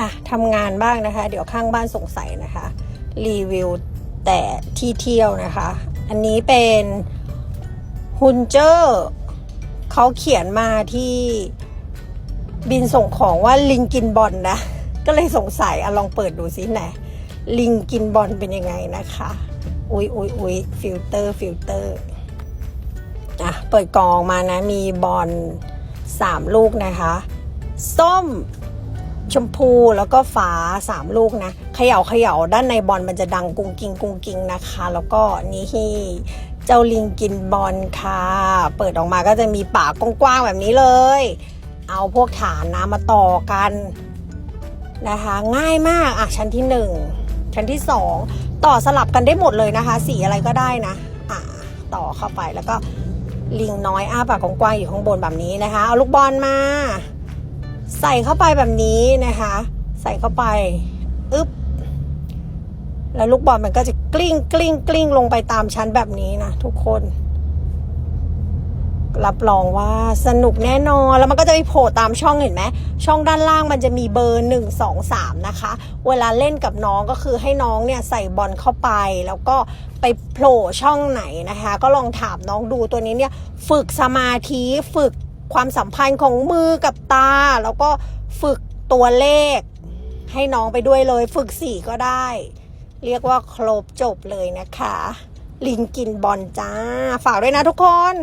อะทำงานบ้างนะคะ เดี๋ยวข้างบ้านสงสัยนะคะ รีวิวแต่ที่เที่ยวนะคะ อันนี้เป็นฮุนเจอร์เขาเขียนมาที่บินส่งของว่าลิงกินบอลนะก็เลยสงสัยอะลองเปิดดูสิไหนลิงกินบอลเป็นยังไงนะคะ อุ๊ยอุ๊ยอุ๊ยฟิลเตอร์ฟิลเตอร์อะเปิดกล่องมานะมีบอลสามลูกนะคะ ส้ม ชมพูแล้วก็ฟ้าสามลูกนะเขย่าเขย่าด้านในบอลมันจะดังกุ้งกิงกุ้งกิงนะคะ แล้วก็นี่เจ้าลิงกินบอลค่ะ เปิดออกมาก็จะมีปากกว้างๆแบบนี้เลย เอาพวกฐานนะมาต่อกันนะคะ ง่ายมากอะชั้นที่หนึ่งชั้นที่สองต่อสลับกันได้หมดเลยนะคะ สีอะไรก็ได้นะอะต่อเข้าไปแล้วก็ลิงน้อยอ้าปากกว้างอยู่ข้างบนแบบนี้นะคะ เอาลูกบอลมา ใส่เข้าไปแบบนี้นะคะ ใส่เข้าไปอึ๊บแล้วลูกบอลมันก็จะกลิ้งกลิ้งกลิ้งลงไปตามชั้นแบบนี้นะทุกคน รับรองว่าสนุกแน่นอนแล้วมันก็จะไปโผล่ตามช่องเห็นไหมช่องด้านล่างมันจะมีเบอร์หนึ่งสองสามนะคะ เวลาเล่นกับน้องก็คือให้น้องเนี่ยใส่บอลเข้าไป แล้วก็ไปโผล่ช่องไหนนะคะ ก็ลองถามน้องดูตัวนี้เนี่ย ฝึกสมาธิฝึก ความสัมพันธ์ของมือกับตา แล้วก็ฝึกตัวเลข ให้น้องไปด้วยเลย ฝึกสี่ก็ได้ เรียกว่าครบจบเลยนะคะ ลิงกินบอลจ้า ฝากด้วยนะทุกคน